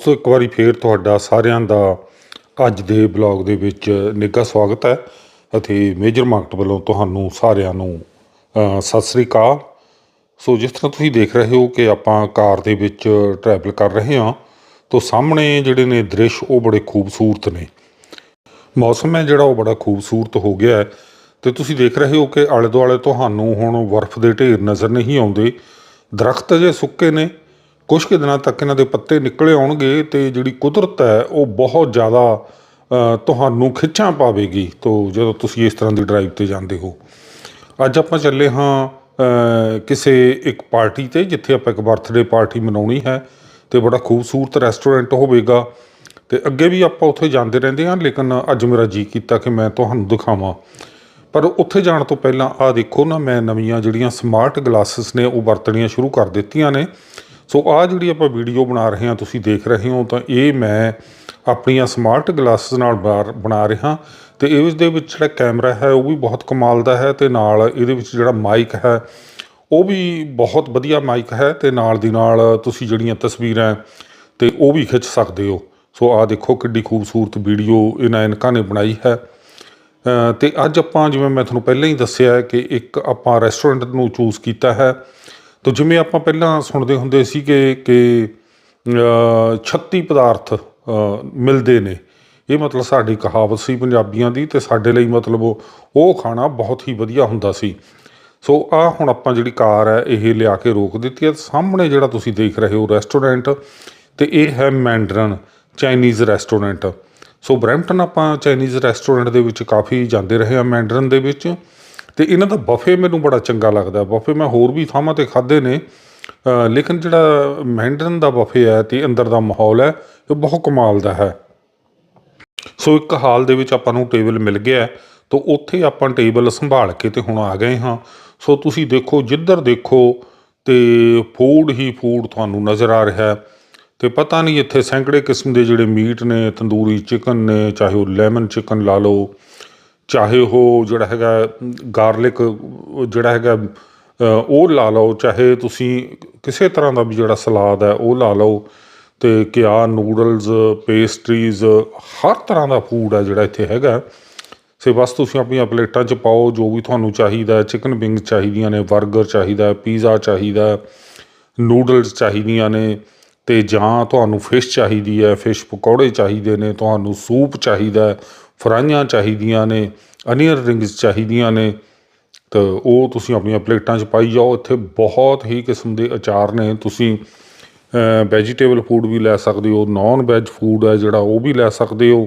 ਦੋਸਤੋ, ਇੱਕ ਵਾਰੀ ਫੇਰ ਤੁਹਾਡਾ ਸਾਰਿਆਂ ਦਾ ਅੱਜ ਦੇ ਬਲੌਗ ਦੇ ਵਿੱਚ ਨਿੱਘਾ ਸਵਾਗਤ ਹੈ ਅਤੇ ਮੇਜਰ ਮਾਰਕਟ ਵੱਲੋਂ ਤੁਹਾਨੂੰ ਸਾਰਿਆਂ ਨੂੰ ਸਤਿ ਸ੍ਰੀ ਅਕਾਲ। ਸੋ, ਜਿਸ ਤਰ੍ਹਾਂ ਤੁਸੀਂ ਦੇਖ ਰਹੇ ਹੋ ਕਿ ਆਪਾਂ ਕਾਰ ਦੇ ਵਿੱਚ ਟਰੈਵਲ ਕਰ ਰਹੇ ਹਾਂ, ਤੋਂ ਸਾਹਮਣੇ ਜਿਹੜੇ ਨੇ ਦ੍ਰਿਸ਼ ਉਹ ਬੜੇ ਖੂਬਸੂਰਤ ਨੇ। ਮੌਸਮ ਹੈ ਜਿਹੜਾ ਉਹ ਬੜਾ ਖੂਬਸੂਰਤ ਹੋ ਗਿਆ ਹੈ। ਤੇ ਤੁਸੀਂ ਦੇਖ ਰਹੇ ਹੋ ਕਿ ਆਲੇ ਦੁਆਲੇ ਤੁਹਾਨੂੰ ਹੁਣ ਬਰਫ਼ ਦੇ ਢੇਰ ਨਜ਼ਰ ਨਹੀਂ ਆਉਂਦੇ। ਦਰਖਤ ਜੇ ਸੁੱਕੇ ਨੇ ਕੁਝ ਕੁ ਦਿਨਾਂ ਤੱਕ ਇਹਨਾਂ ਦੇ ਪੱਤੇ ਨਿਕਲੇ ਆਉਣਗੇ ਤੇ ਜਿਹੜੀ ਕੁਦਰਤ ਹੈ, ਉਹ ਬਹੁਤ ਜ਼ਿਆਦਾ ਤੁਹਾਨੂੰ ਖਿੱਚਾਂ ਪਾਵੇਗੀ। ਤੋਂ ਜਦੋਂ ਤੁਸੀਂ ਇਸ ਤਰ੍ਹਾਂ ਦੀ ਡਰਾਈਵ ਤੇ ਜਾਂਦੇ ਹੋ। ਅੱਜ ਆਪਾਂ ਚੱਲੇ ਹਾਂ ਕਿਸੇ ਇੱਕ ਪਾਰਟੀ ਤੇ, ਜਿੱਥੇ ਆਪਾਂ ਇੱਕ ਬਰਥਡੇ ਪਾਰਟੀ ਮਨਾਉਣੀ ਹੈ ਤੇ ਬੜਾ ਖੂਬਸੂਰਤ ਰੈਸਟੋਰੈਂਟ ਹੋਵੇਗਾ। ਤੇ ਅੱਗੇ ਵੀ ਆਪਾਂ ਉੱਥੇ ਜਾਂਦੇ ਰਹਿੰਦੇ ਹਾਂ, ਲੇਕਿਨ ਅੱਜ ਮੇਰਾ ਜੀ ਕੀਤਾ ਕਿ ਮੈਂ ਤੁਹਾਨੂੰ ਦਿਖਾਵਾਂ। ਪਰ ਉੱਥੇ ਜਾਣ ਤੋਂ ਪਹਿਲਾਂ ਆਹ ਦੇਖੋ ਨਾ, ਮੈਂ ਨਵੀਆਂ ਜਿਹੜੀਆਂ ਸਮਾਰਟ ਗਲਾਸਸ ਨੇ, ਉਹ ਵਰਤਣੀਆਂ ਸ਼ੁਰੂ ਕਰ ਦਿੱਤੀਆਂ ਨੇ। ਸੋ ਆਹ ਜਿਹੜੀ ਆਪਾਂ ਵੀਡੀਓ ਬਣਾ ਰਹੇ ਹਾਂ ਤੁਸੀਂ ਦੇਖ ਰਹੇ ਹੋ ਤਾਂ ਇਹ ਮੈਂ ਆਪਣੀਆਂ ਸਮਾਰਟ ਗਲਾਸਸ ਨਾਲ ਬਾਰ- ਬਣਾ ਰਿਹਾ। ਤੇ ਇਸ ਦੇ ਵਿੱਚ ਜਿਹੜਾ ਕੈਮਰਾ ਹੈ ਉਹ ਵੀ ਬਹੁਤ ਕਮਾਲ ਦਾ ਹੈ ਤੇ ਨਾਲ ਇਹਦੇ ਵਿੱਚ ਜਿਹੜਾ ਮਾਈਕ ਹੈ ਉਹ ਵੀ ਬਹੁਤ ਵਧੀਆ ਮਾਈਕ ਹੈ ਤੇ ਨਾਲ ਦੀ ਨਾਲ ਤੁਸੀਂ ਜਿਹੜੀਆਂ ਤਸਵੀਰਾਂ ਤੇ ਉਹ ਵੀ ਖਿੱਚ ਸਕਦੇ ਹੋ। ਸੋ ਆਹ ਦੇਖੋ ਕਿੱਡੀ ਖੂਬਸੂਰਤ ਵੀਡੀਓ ਇਹਨਾਂ ਇਨਕਾਂ ਨੇ ਬਣਾਈ ਹੈ। ਅ, ਤੇ ਅੱਜ ਆਪਾਂ ਜਿਵੇਂ ਮੈਂ ਤੁਹਾਨੂੰ ਪਹਿਲਾਂ ਹੀ ਦੱਸਿਆ ਕਿ ਇੱਕ ਆਪਾਂ ਰੈਸਟੋਰੈਂਟ ਨੂੰ ਚੂਜ਼ ਕੀਤਾ ਹੈ ਤਾਂ ਜਿਵੇਂ ਆਪਾਂ ਪਹਿਲਾਂ ਸੁਣਦੇ ਹੁੰਦੇ ਸੀ ਕਿ ਕਿ ਅ, 36 ਪਦਾਰਥ ਮਿਲਦੇ ਨੇ। ਇਹ ਮਤਲਬ ਸਾਡੀ ਕਹਾਵਤ ਸੀ ਪੰਜਾਬੀਆਂ ਦੀ ਤੇ ਸਾਡੇ ਲਈ ਮਤਲਬ ਉਹ ਖਾਣਾ ਬਹੁਤ ਹੀ ਵਧੀਆ ਹੁੰਦਾ ਸੀ। ਸੋ ਆ ਹੁਣ ਆਪਾਂ ਜਿਹੜੀ ਕਾਰ ਹੈ ਇਹ ਲਿਆ ਕੇ ਰੋਕ ਦਿੱਤੀ ਹੈ। ਸਾਹਮਣੇ ਜਿਹੜਾ ਤੁਸੀਂ ਦੇਖ ਰਹੇ ਹੋ ਰੈਸਟੋਰੈਂਟ ਤੇ ਇਹ ਹੈ Mandarin Chinese restaurant. So Brampton ਆਪਾਂ ਚਾਈਨੀਜ਼ ਰੈਸਟੋਰੈਂਟ ਦੇ ਵਿੱਚ ਕਾਫੀ ਜਾਂਦੇ ਰਹੇ ਆ ਮੈਂਡਰਨ ਦੇ ਵਿੱਚ। ਤੇ ਇਹਨਾਂ ਦਾ ਬਫੇ ਮੈਨੂੰ ਬੜਾ ਚੰਗਾ ਲੱਗਦਾ। ਬਫੇ ਮੈਂ ਹੋਰ ਵੀ ਥਾਵਾਂ ਤੇ ਖਾਦੇ ਨੇ। ਲੇਕਿਨ ਜਿਹੜਾ ਮੈਂਡਰਨ ਦਾ ਬਫੇ ਹੈ ਤੇ ਅੰਦਰ ਦਾ ਮਾਹੌਲ ਹੈ, ਇਹ ਬਹੁਤ ਕਮਾਲ ਦਾ ਹੈ। ਸੋ ਇੱਕ ਹਾਲ ਦੇ ਵਿੱਚ ਆਪਾਂ ਨੂੰ ਟੇਬਲ ਮਿਲ ਗਿਆ ਤਾਂ ਉੱਥੇ ਆਪਾਂ ਟੇਬਲ ਸੰਭਾਲ ਕੇ ਤੇ ਹੁਣ ਆ ਗਏ ਹਾਂ। ਸੋ ਤੁਸੀਂ ਦੇਖੋ, ਜਿੱਧਰ ਦੇਖੋ ਤੇ ਫੂਡ ਹੀ ਫੂਡ ਤੁਹਾਨੂੰ ਨਜ਼ਰ ਆ ਰਿਹਾ ਹੈ। ਤੇ ਪਤਾ ਨਹੀਂ ਇੱਥੇ ਸੈਂਕੜੇ ਕਿਸਮ ਦੇ ਜਿਹੜੇ ਮੀਟ ਨੇ, ਤੰਦੂਰੀ ਚਿਕਨ ਨੇ, ਚਾਹੇ ਉਹ ਲੈਮਨ ਚਿਕਨ ਲਾ ਲਓ ਚਾਹੇ ਉਹ ਜਿਹੜਾ ਹੈਗਾ, ਗਾਰਲਿਕ, ਜਿਹੜਾ ਹੈਗਾ ਉਹ ਲਾ ਲਓ, ਚਾਹੇ ਤੁਸੀਂ ਕਿਸੇ ਤਰ੍ਹਾਂ ਦਾ ਵੀ ਜਿਹੜਾ ਸਲਾਦ ਹੈ, ਉਹ ਲਾ ਲਓ ਤੇ ਕਿਆ ਨੂਡਲਸ ਪੇਸਟਰੀਜ਼, ਹਰ ਤਰ੍ਹਾਂ ਦਾ ਫੂਡ ਹੈ ਜਿਹੜਾ ਇੱਥੇ ਹੈਗਾ। ਸੇ ਬਸ ਤੁਸੀਂ ਆਪਣੀਆਂ ਪਲੇਟਾਂ 'ਚ ਪਾਓ, ਜੋ ਵੀ ਤੁਹਾਨੂੰ ਚਾਹੀਦਾ ਚਿਕਨ ਵਿੰਗ ਚਾਹੀਦੀਆਂ ਨੇ 버ਗਰ ਚਾਹੀਦਾ ਪੀਜ਼ਾ ਚਾਹੀਦਾ ਨੂਡਲਸ ਚਾਹੀਦੀਆਂ ਨੇ ਤੇ ਜਾਂ ਤੁਹਾਨੂੰ ਫਿਸ਼ ਚਾਹੀਦੀ ਹੈ ਫਿਸ਼ ਪਕੌੜੇ ਚਾਹੀਦੇ ਨੇ, ਤੁਹਾਨੂੰ ਸੂਪ ਚਾਹੀਦਾ ਫਰਾਈਆਂ ਚਾਹੀਦੀਆਂ ਨੇ, ਅਨੀਅਨ ਰਿੰਗਸ ਚਾਹੀਦੀਆਂ ਨੇ, ਤਾਂ ਉਹ ਤੁਸੀਂ ਆਪਣੀਆਂ ਪਲੇਟਾਂ 'ਚ ਪਾਈ ਜਾਓ। ਇੱਥੇ ਬਹੁਤ ਹੀ ਕਿਸਮ ਦੇ ਅਚਾਰ ਨੇ। ਤੁਸੀਂ ਵੈਜੀਟੇਬਲ ਫੂਡ ਵੀ ਲੈ ਸਕਦੇ ਹੋ ਨਾਨ ਵੈਜ ਫੂਡ ਹੈ ਜਿਹੜਾ, ਉਹ ਵੀ ਲੈ ਸਕਦੇ ਹੋ।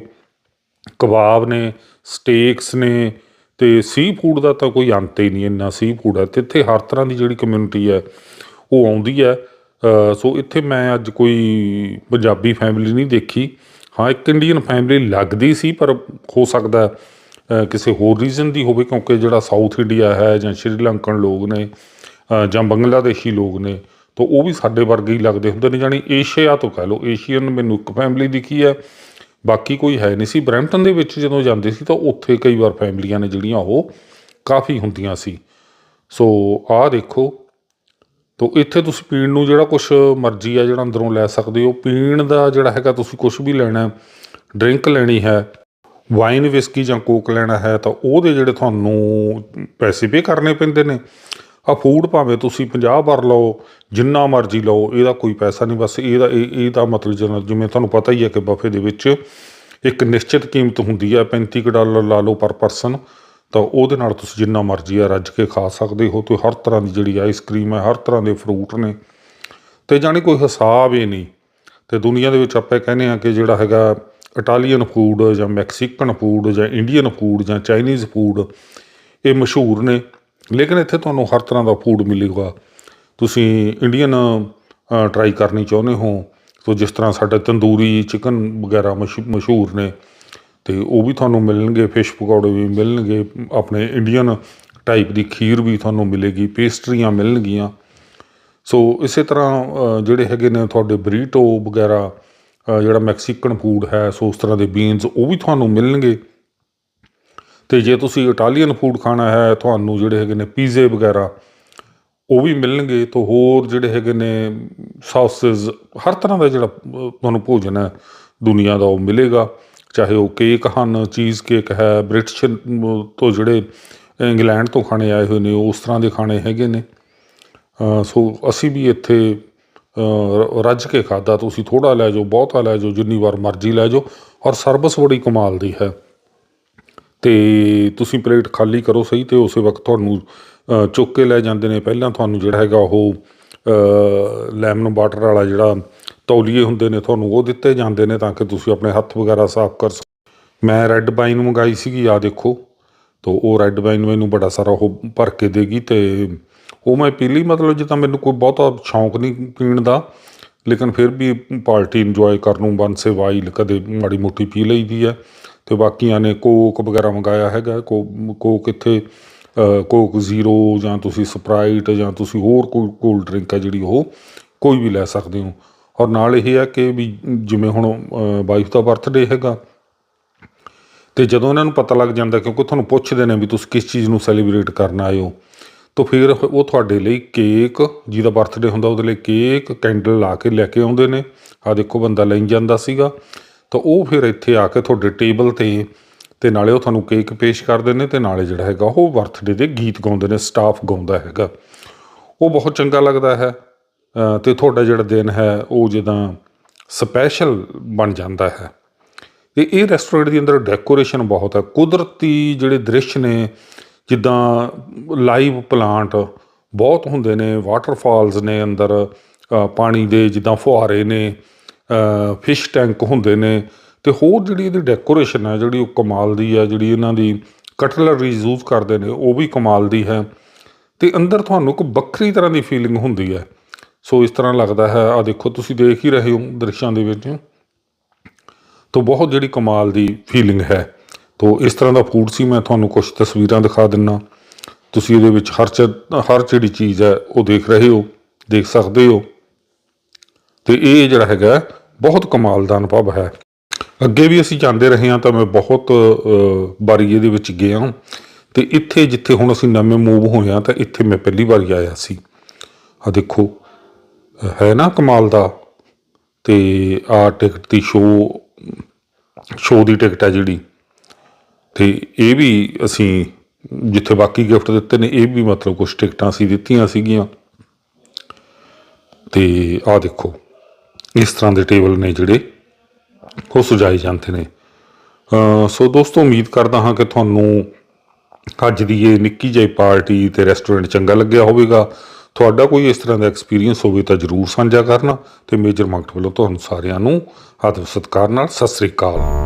ਕਬਾਬ ਨੇ ਸਟੇਕਸ ਨੇ, ਤੇ ਸੀ ਫੂਡ ਦਾ ਤਾਂ ਕੋਈ ਅੰਤ ਹੀ ਨਹੀਂ ਇੰਨਾ ਸੀ ਫੂਡ ਹੈ। ਤੇ ਇੱਥੇ ਹਰ ਤਰ੍ਹਾਂ ਦੀ ਜਿਹੜੀ ਕਮਿਊਨਿਟੀ ਹੈ, ਉਹ ਆਉਂਦੀ ਹੈ। ਸੋ ਇੱਥੇ ਮੈਂ ਅੱਜ ਕੋਈ ਪੰਜਾਬੀ ਫੈਮਿਲੀ ਨਹੀਂ ਦੇਖੀ। ਹਾਂ, ਇੱਕ ਇੰਡੀਅਨ ਫੈਮਿਲੀ ਲੱਗਦੀ ਸੀ, ਪਰ ਹੋ ਸਕਦਾ ਕਿਸੇ ਹੋਰ ਰੀਜ਼ਨ ਦੀ ਹੋਵੇ, ਕਿਉਂਕਿ ਜਿਹੜਾ ਸਾਊਥ ਇੰਡੀਆ ਹੈ ਜਾਂ ਸ਼੍ਰੀਲੰਕਨ ਲੋਕ ਨੇ ਜਾਂ ਬੰਗਲਾਦੇਸ਼ੀ ਲੋਕ ਨੇ, ਤਾਂ ਉਹ ਵੀ ਸਾਡੇ ਵਰਗੇ ਹੀ ਲੱਗਦੇ ਹੁੰਦੇ ਨੇ ਜਾਣੀ ਏਸ਼ੀਆ ਤੋਂ ਕਹਿ ਲਓ ਏਸ਼ੀਅਨ ਮੈਨੂੰ ਇੱਕ ਫੈਮਿਲੀ ਦਿਖੀ ਹੈ, ਬਾਕੀ ਕੋਈ ਹੈ ਨਹੀਂ ਸੀ। ਬਰੈਂਪਟਨ ਦੇ ਵਿੱਚ ਜਦੋਂ ਜਾਂਦੇ ਸੀ, ਤਾਂ ਉੱਥੇ ਕਈ ਵਾਰ ਫੈਮਲੀਆਂ ਨੇ ਜਿਹੜੀਆਂ ਉਹ ਕਾਫੀ ਹੁੰਦੀਆਂ ਸੀ। ਸੋ ਆਹ ਦੇਖੋ ਤੋ ਇੱਥੇ ਤੁਸੀਂ ਪੀਣ ਨੂੰ ਜਿਹੜਾ ਕੁਝ ਮਰਜ਼ੀ ਆ ਜਿਹੜਾ ਅੰਦਰੋਂ ਲੈ ਸਕਦੇ ਹੋ। ਪੀਣ ਦਾ ਜਿਹੜਾ ਹੈਗਾ ਤੁਸੀਂ ਕੁਝ ਵੀ ਲੈਣਾ ਡਰਿੰਕ ਲੈਣੀ ਹੈ, ਵਾਈਨ, ਵਿਸਕੀ ਜਾਂ ਕੋਕ ਲੈਣਾ ਹੈ, ਤਾਂ ਉਹਦੇ ਜਿਹੜੇ ਤੁਹਾਨੂੰ ਪੈਸੇ ਪੇ ਕਰਨੇ ਪੈਂਦੇ ਨੇ। ਆ ਫੂਡ ਭਾਵੇਂ ਤੁਸੀਂ 50 ਵਾਰ ਲਓ, ਜਿੰਨਾ ਮਰਜ਼ੀ ਲਓ, ਇਹਦਾ ਕੋਈ ਪੈਸਾ ਨਹੀਂ, ਬਸ ਇਹਦਾ ਇਹ, ਇਹਦਾ ਮਤਲਬ ਜਿਵੇਂ ਜਿਵੇਂ ਤੁਹਾਨੂੰ ਪਤਾ ਹੀ ਹੈ ਕਿ ਬਫੇ ਦੇ ਵਿੱਚ ਇੱਕ ਨਿਸ਼ਚਿਤ ਕੀਮਤ ਹੁੰਦੀ ਹੈ 35 ਕੁ ਡਾਲਰ ਲਾ ਲਓ ਪਰ ਪਰਸਨ ਤਾਂ ਉਹਦੇ ਨਾਲ ਤੁਸੀਂ ਜਿੰਨਾ ਮਰਜ਼ੀ ਆ ਰੱਜ ਕੇ ਖਾ ਸਕਦੇ ਹੋ ਤੇ ਹਰ ਤਰ੍ਹਾਂ ਦੀ ਜਿਹੜੀ ਆਈਸਕ੍ਰੀਮ ਹੈ, ਹਰ ਤਰ੍ਹਾਂ ਦੇ ਫਰੂਟ ਨੇ। ਤੇ ਜਾਣੀ ਕੋਈ ਹਿਸਾਬ ਹੀ ਨਹੀਂ। ਤੇ ਦੁਨੀਆ ਦੇ ਵਿੱਚ ਆਪਾਂ ਕਹਿੰਦੇ ਆ ਕਿ ਜਿਹੜਾ ਹੈਗਾ ਇਟਾਲੀਅਨ ਫੂਡ ਜਾਂ ਮੈਕਸੀਕਨ ਫੂਡ ਜਾਂ ਇੰਡੀਅਨ ਫੂਡ ਜਾਂ ਚਾਈਨੀਜ਼ ਫੂਡ ਇਹ ਮਸ਼ਹੂਰ ਨੇ। ਲੇਕਿਨ ਇੱਥੇ ਤੁਹਾਨੂੰ ਹਰ ਤਰ੍ਹਾਂ ਦਾ ਫੂਡ ਮਿਲੇਗਾ। ਤੁਸੀਂ ਇੰਡੀਅਨ ਟਰਾਈ ਕਰਨੀ ਚਾਹੁੰਦੇ ਹੋ ਸੋ ਜਿਸ ਤਰ੍ਹਾਂ ਸਾਡਾ ਤੰਦੂਰੀ ਚਿਕਨ ਵਗੈਰਾ ਮਸ਼- ਮਸ਼ਹੂਰ ਨੇ। ਅਤੇ ਉਹ ਵੀ ਤੁਹਾਨੂੰ ਮਿਲਣਗੇ ਫਿਸ਼ ਪਕੌੜੇ ਵੀ ਮਿਲਣਗੇ, ਆਪਣੇ ਇੰਡੀਅਨ ਟਾਈਪ ਦੀ ਖੀਰ ਵੀ ਤੁਹਾਨੂੰ ਮਿਲੇਗੀ ਪੇਸਟਰੀਆਂ ਮਿਲਣਗੀਆਂ। ਸੋ ਇਸੇ ਤਰ੍ਹਾਂ ਜਿਹੜੇ ਹੈਗੇ ਨੇ ਤੁਹਾਡੇ ਬਰੀਟੋ ਵਗੈਰਾ ਜਿਹੜਾ ਮੈਕਸੀਕਨ ਫੂਡ ਹੈ, ਸੋ ਉਸ ਤਰ੍ਹਾਂ ਦੇ ਬੀਨਸ ਉਹ ਵੀ ਤੁਹਾਨੂੰ ਮਿਲਣਗੇ। ਤੇ ਜੇ ਤੁਸੀਂ ਇਟਾਲੀਅਨ ਫੂਡ ਖਾਣਾ ਹੈ, ਤੁਹਾਨੂੰ ਜਿਹੜੇ ਹੈਗੇ ਨੇ ਪੀਜ਼ੇ ਵਗੈਰਾ, ਉਹ ਵੀ ਮਿਲਣਗੇ। ਤੋਂ ਹੋਰ ਜਿਹੜੇ ਹੈਗੇ ਨੇ ਸੌਸਸ ਹਰ ਤਰ੍ਹਾਂ ਦਾ ਜਿਹੜਾ ਤੁਹਾਨੂੰ ਭੋਜਨ ਹੈ ਦੁਨੀਆ ਦਾ ਉਹ ਮਿਲੇਗਾ। ਚਾਹੇ ਉਹ ਕੇਕ ਹਨ ਚੀਜ਼ ਕੇਕ ਹੈ, ਬ੍ਰਿਟਿਸ਼ ਤੋਂ ਜਿਹੜੇ ਇੰਗਲੈਂਡ ਤੋਂ ਖਾਣੇ ਆਏ ਹੋਏ ਨੇ ਉਸ ਤਰ੍ਹਾਂ ਦੇ ਖਾਣੇ ਹੈਗੇ ਨੇ। ਸੋ ਅਸੀਂ ਵੀ ਇੱਥੇ ਰ- ਰੱਜ ਕੇ ਖਾਦਾ ਤੁਸੀਂ ਥੋੜਾ ਲੈ ਜਾਓ, ਬਹੁਤਾ ਲੈ ਜਾਓ, ਜਿੰਨੀ ਵਾਰ ਮਰਜ਼ੀ ਲੈ ਜਾਓ, ਔਰ ਸਰਵਿਸ ਬੜੀ ਕਮਾਲ ਦੀ ਹੈ। ਤੇ ਤੁਸੀਂ ਪਲੇਟ ਖਾਲੀ ਕਰੋ ਸਹੀ, ਤੇ ਉਸੇ ਵਕਤ ਤੁਹਾਨੂੰ ਚੁੱਕ ਕੇ ਲੈ ਜਾਂਦੇ ਨੇ। ਪਹਿਲਾਂ ਤੁਹਾਨੂੰ ਜਿਹੜਾ ਹੈਗਾ ਉਹ ਲੈਮਨ ਵਾਟਰ ਵਾਲਾ ਜਿਹੜਾ ਤੌਲੀਏ ਹੁੰਦੇ ਨੇ, ਤੁਹਾਨੂੰ ਉਹ ਦਿੱਤੇ ਜਾਂਦੇ ਨੇ ਤਾਂ ਕਿ ਤੁਸੀਂ ਆਪਣੇ ਹੱਥ ਵਗੈਰਾ ਸਾਫ਼ ਕਰ ਸਕੋ। ਮੈਂ ਰੈੱਡ ਵਾਈਨ ਮੰਗਾਈ ਸੀਗੀ ਆ ਦੇਖੋ। ਤੋ ਉਹ ਰੈੱਡ ਵਾਈਨ ਮੈਨੂੰ ਬੜਾ ਸਾਰਾ ਉਹ ਭਰ ਕੇ ਦੇਗੀ ਤੇ ਉਹ ਮੈਂ ਪੀ ਲਈ, ਮਤਲਬ ਜਿੱਦਾਂ ਮੈਨੂੰ ਕੋਈ ਬਹੁਤਾ ਸ਼ੌਂਕ ਨਹੀਂ ਪੀਣ ਦਾ। ਲੇਕਿਨ ਫਿਰ ਵੀ ਪਾਰਟੀ ਇੰਜੋਏ ਕਰਨ ਨੂੰ ਬੰਸੇ ਵਾਈਲ ਕਦੇ ਮਾੜੀ ਮੋਟੀ ਪੀ ਲਈਦੀ ਹੈ। ਤੇ ਬਾਕੀਆਂ ਨੇ ਕੋਕ ਵਗੈਰਾ ਮੰਗਾਇਆ ਹੈਗਾ ਕੋਕ ਇੱਥੇ ਕੋਕ ਜ਼ੀਰੋ ਜਾਂ ਤੁਸੀਂ ਸਪਰਾਈਟ ਜਾਂ ਤੁਸੀਂ ਹੋਰ ਕੋਈ ਕੋਲਡ ਡਰਿੰਕ ਹੈ ਜਿਹੜੀ ਉਹ ਕੋਈ ਵੀ ਲੈ ਸਕਦੇ ਹੋ। ਔਰ ਨਾਲ ਇਹ ਹੈ ਕਿ ਵੀ ਜਿਵੇਂ ਹੁਣ ਵਾਈਫ ਦਾ ਬਰਥਡੇ ਹੈਗਾ, ਤੇ ਜਦੋਂ ਇਹਨਾਂ ਨੂੰ ਪਤਾ ਲੱਗ ਜਾਂਦਾ ਕਿਉਂਕਿ ਤੁਹਾਨੂੰ ਪੁੱਛਦੇ ਨੇ ਵੀ ਤੁਸੀਂ ਕਿਸ ਚੀਜ਼ ਨੂੰ ਸੈਲੀਬ੍ਰੇਟ ਕਰਨ ਆਏ ਹੋ, ਤਾਂ ਫਿਰ ਉਹ ਤੁਹਾਡੇ ਲਈ ਕੇਕ ਜਿਹਦਾ ਬਰਥਡੇ ਹੁੰਦਾ ਉਹਦੇ ਲਈ ਕੇਕ ਕੈਂਡਲ ਲਾ ਕੇ ਲੈ ਕੇ ਆਉਂਦੇ ਨੇ। ਆ ਦੇਖੋ ਬੰਦਾ ਲੈਣ ਜਾਂਦਾ ਸੀਗਾ, ਤਾਂ ਉਹ ਫਿਰ ਇੱਥੇ ਆ ਕੇ ਤੁਹਾਡੇ ਟੇਬਲ ਤੇ ਤੇ ਨਾਲੇ ਉਹ ਤੁਹਾਨੂੰ ਕੇਕ ਪੇਸ਼ ਕਰਦੇ ਨੇ ਤੇ ਨਾਲੇ ਜਿਹੜਾ ਹੈਗਾ ਉਹ ਬਰਥਡੇ ਦੇ ਗੀਤ ਗਾਉਂਦੇ ਨੇ ਸਟਾਫ ਗਾਉਂਦਾ ਹੈਗਾ। ਉਹ ਬਹੁਤ ਚੰਗਾ ਲੱਗਦਾ ਹੈ। ਅ, ਤੇ ਤੁਹਾਡਾ ਜਿਹੜਾ ਦਿਨ ਹੈ ਉਹ ਜਿੱਦਾਂ ਸਪੈਸ਼ਲ ਬਣ ਜਾਂਦਾ ਹੈ। ਤੇ ਇਹ ਰੈਸਟੋਰੈਂਟ ਦੇ ਅੰਦਰ ਡੈਕੋਰੇਸ਼ਨ ਬਹੁਤ ਹੈ। ਕੁਦਰਤੀ ਜਿਹੜੇ ਦ੍ਰਿਸ਼ ਨੇ ਜਿੱਦਾਂ ਲਾਈਵ ਪਲਾਂਟ ਬਹੁਤ ਹੁੰਦੇ ਨੇ ਵਾਟਰਫਾਲਸ ਨੇ ਅੰਦਰ ਪਾਣੀ ਦੇ ਜਿੱਦਾਂ ਫੁਹਾਰੇ ਨੇ ਫਿਸ਼ ਟੈਂਕ ਹੁੰਦੇ ਨੇ ਤੇ ਹੋਰ ਜਿਹੜੀ ਇਹਦੀ ਡੈਕੋਰੇਸ਼ਨ ਹੈ, ਜਿਹੜੀ ਉਹ ਕਮਾਲ ਦੀ ਹੈ, ਜਿਹੜੀ ਇਹਨਾਂ ਦੀ ਕਟਲਰੀਜ਼ ਯੂਜ਼ ਕਰਦੇ ਨੇ, ਉਹ ਵੀ ਕਮਾਲ ਦੀ ਹੈ। ਤੇ ਅੰਦਰ ਤੁਹਾਨੂੰ ਇੱਕ ਵੱਖਰੀ ਤਰ੍ਹਾਂ ਦੀ ਫੀਲਿੰਗ ਹੁੰਦੀ ਹੈ। ਸੋ ਇਸ ਤਰ੍ਹਾਂ ਲੱਗਦਾ ਹੈ ਆ ਦੇਖੋ, ਤੁਸੀਂ ਦੇਖ ਹੀ ਰਹੇ ਹੋ ਦ੍ਰਿਸ਼ਾਂ ਦੇ ਵਿੱਚ। ਤੋ ਬਹੁਤ ਜਿਹੜੀ ਕਮਾਲ ਦੀ ਫੀਲਿੰਗ ਹੈ। ਤੋ ਇਸ ਤਰ੍ਹਾਂ ਦਾ ਫੂਡ ਸੀ, ਮੈਂ ਤੁਹਾਨੂੰ ਕੁਝ ਤਸਵੀਰਾਂ ਦਿਖਾ ਦਿੰਨਾ। ਤੁਸੀਂ ਇਹਦੇ ਵਿੱਚ ਹਰ ਚ ਹਰ ਜਿਹੜੀ ਚੀਜ਼ ਹੈ, ਉਹ ਦੇਖ ਰਹੇ ਹੋ, ਦੇਖ ਸਕਦੇ ਹੋ। ਤੇ ਇਹ ਜਿਹੜਾ ਹੈਗਾ, ਬਹੁਤ ਕਮਾਲ ਦਾ ਅਨੁਭਵ ਹੈ। ਅੱਗੇ ਵੀ ਅਸੀਂ ਜਾਂਦੇ ਰਹੇ ਹਾਂ ਤਾਂ ਮੈਂ ਬਹੁਤ ਵਾਰੀ ਇਹਦੇ ਵਿੱਚ ਗਿਆ ਹਾਂ। ਤੇ ਇੱਥੇ ਜਿੱਥੇ ਹੁਣ ਅਸੀਂ ਨਵੇਂ ਮੂਵ ਹੋਏ ਹਾਂ ਤਾਂ ਇੱਥੇ ਮੈਂ ਪਹਿਲੀ ਵਾਰੀ ਆਇਆ ਸੀ। ਆ ਦੇਖੋ, ਹੈ ਨਾ ਕਮਾਲ ਦਾ? ਤੇ ਆ ਟਿਕਟ ਦੀ ਸ਼ੋ ਸ਼ੋ ਦੀ ਟਿਕਟ ਹੈ ਜਿਹੜੀ। ਤੇ ਇਹ ਵੀ ਅਸੀਂ ਜਿੱਥੇ ਬਾਕੀ ਗਿਫਟ ਦਿੱਤੇ ਨੇ, ਇਹ ਵੀ ਮਤਲਬ ਕੁਝ ਟਿਕਟਾਂ ਅਸੀਂ ਦਿੱਤੀਆਂ ਸੀਗੀਆਂ। ਤੇ ਆ ਦੇਖੋ, ਇਸ ਤਰ੍ਹਾਂ ਦੇ ਟੇਬਲ ਨੇ ਜਿਹੜੇ ਉਹ ਸੁਝਾਏ ਜਾਂਦੇ ਨੇ। ਸੋ ਦੋਸਤੋ, ਉਮੀਦ ਕਰਦਾ ਹਾਂ ਕਿ ਤੁਹਾਨੂੰ ਅੱਜ ਦੀ ਇਹ ਨਿੱਕੀ ਜਿਹੀ ਪਾਰਟੀ ਤੇ ਰੈਸਟੋਰੈਂਟ ਚੰਗਾ ਲੱਗਿਆ ਹੋਵੇਗਾ। ਤੁਹਾਡਾ ਕੋਈ ਇਸ ਤਰ੍ਹਾਂ ਦਾ ਐਕਸਪੀਰੀਅੰਸ ਹੋਵੇ ਤਾਂ ਜਰੂਰ ਸਾਂਝਾ ਕਰਨਾ ਤੇ ਮੇਜਰ ਮੰਗਟ ਵੱਲੋਂ ਤੁਹਾਨੂੰ ਸਾਰਿਆਂ ਨੂੰ ਆਦਰ ਸਤਿਕਾਰ ਨਾਲ ਸਤਿ ਸ੍ਰੀ ਅਕਾਲ।